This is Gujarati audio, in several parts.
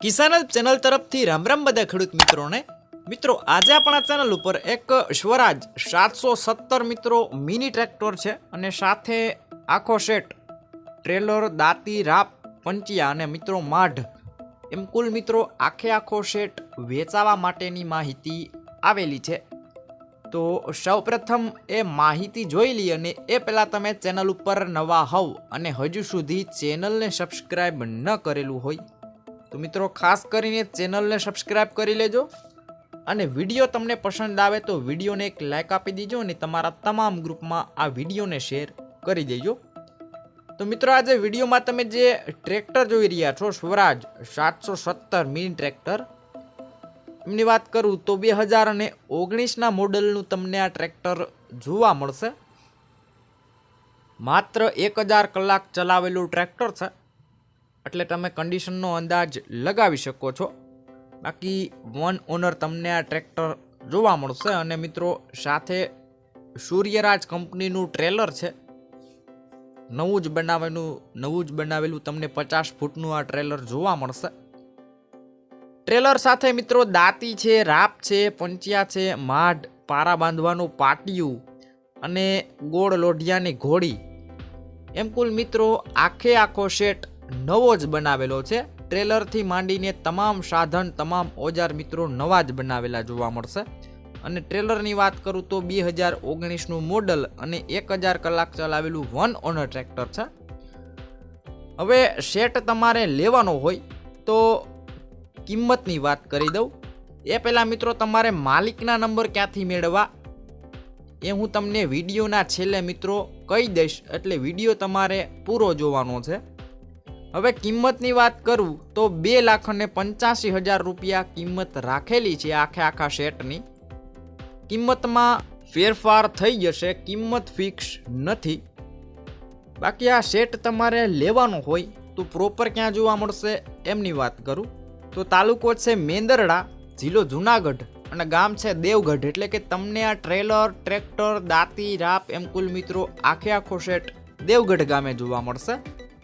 કિસાન ચેનલ તરફથી રામ રામ બધા ખેડૂત મિત્રોને. મિત્રો, આજે આપણા ચેનલ ઉપર એક સ્વરાજ સાતસો સત્તર મિત્રો મિની ટ્રેક્ટર છે અને સાથે આખો સેટ ટ્રેલર, દાંતી, રાપ, પંચિયા અને મિત્રો માઢ. એમ કુલ મિત્રો, આખે આખો સેટ વેચાવા માટેની માહિતી આવેલી છે. તો સૌપ્રથમ એ માહિતી જોઈ લઈ અને એ પહેલાં તમે ચેનલ ઉપર નવા હોવ અને હજુ સુધી ચેનલને સબસ્ક્રાઈબ ન કરેલું હોય તો મિત્રો, ખાસ કરીને ચેનલને સબસ્ક્રાઈબ કરી લેજો અને વીડિયો તમને પસંદ આવે તો વિડીયોને એક લાઇક આપી દેજો અને તમારા તમામ ગ્રુપમાં આ વિડીયોને શેર કરી દેજો. તો મિત્રો, આજે વિડીયોમાં તમે જે ટ્રેક્ટર જોઈ રહ્યા છો, સ્વરાજ સાતસો સત્તર મિની ટ્રેક્ટર એમની વાત કરું તો બે હજાર અને ઓગણીસના મોડલનું તમને આ ટ્રેક્ટર જોવા મળશે. માત્ર એક હજાર કલાક ચલાવેલું ટ્રેક્ટર છે. એટલે તમે કન્ડિશનનો અંદાજ લગાવી શકો છો. બાકી વન ઓનર તમને આ ટ્રેક્ટર જોવા મળશે અને મિત્રો સાથે સૂર્યરાજ કંપનીનું ટ્રેલર છે. નવું જ બનાવેલું, નવું જ બનાવેલું તમને પચાસ ફૂટનું આ ટ્રેલર જોવા મળશે. ટ્રેલર સાથે મિત્રો દાંતી છે, રાપ છે, પંચિયા છે, માઢ, પારા બાંધવાનું પાટિયું અને ગોળ લોઢિયાની ઘોડી. એમ કુલ મિત્રો આખે આખો સેટ નવો જ બનાવેલો છે. ટ્રેલરથી માંડીને તમામ સાધન, તમામ ઓજાર મિત્રો નવા જ બનાવેલા જોવા મળશે. અને ટ્રેલરની વાત કરું તો બે હજાર ઓગણીસનું મોડલ અને એક હજાર કલાક ચલાવેલું વન ઓનર ટ્રેક્ટર છે. હવે સેટ તમારે લેવાનો હોય તો કિંમતની વાત કરી દઉં. એ પહેલાં મિત્રો તમારે માલિકના નંબર ક્યાંથી મેળવવા? એ હું તમને વિડીયોના છેલ્લે મિત્રો કહી દઈશ. એટલે વીડિયો તમારે પૂરો જોવાનો છે. હવે કિંમતની વાત કરું તો બે લાખ અને પંચ્યાસી હજાર રૂપિયા કિંમત રાખેલી છે આખે આખા સેટની કિંમતમાં ફેરફાર થઈ જશે, કિંમત ફિક્સ નથી. બાકી આ સેટ તમારે લેવાનો હોય તો પ્રોપર ક્યાં જોવા મળશે એમની વાત કરું. તો તાલુકો છે મેંદરડા, જિલ્લો જુનાગઢ અને ગામ છે દેવગઢ. એટલે કે તમને આ ટ્રેલર, ટ્રેક્ટર, દાંતી, રાપ એમ કુલ મિત્રો આખે આખો સેટ દેવગઢ ગામે જોવા મળશે.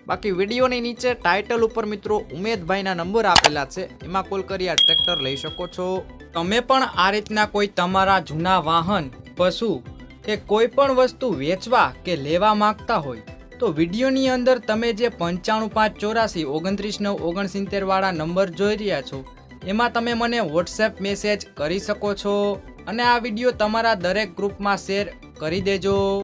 બાકી વિડીયોની નીચે ટાઇટલ ઉપર મિત્રો ઉમેદભાઈના નંબર આપેલા છે, એમાં કોલ કરી આ ટ્રેક્ટર લઈ શકો છો. તમે પણ આ રીતના કોઈ તમારા જૂના વાહન, પશુ કે કોઈ પણ વસ્તુ વેચવા કે લેવા માંગતા હોય, તો વિડીયોની અંદર તમે જે પંચાણું પાંચ ચોરાસી ઓગણત્રીસ નવ ઓગણસિત્તેર વાળા નંબર જોઈ રહ્યા છો, એમાં તમે મને વોટ્સએપ મેસેજ કરી શકો છો અને આ વીડિયો તમારા દરેક ગ્રુપમાં શેર કરી દેજો.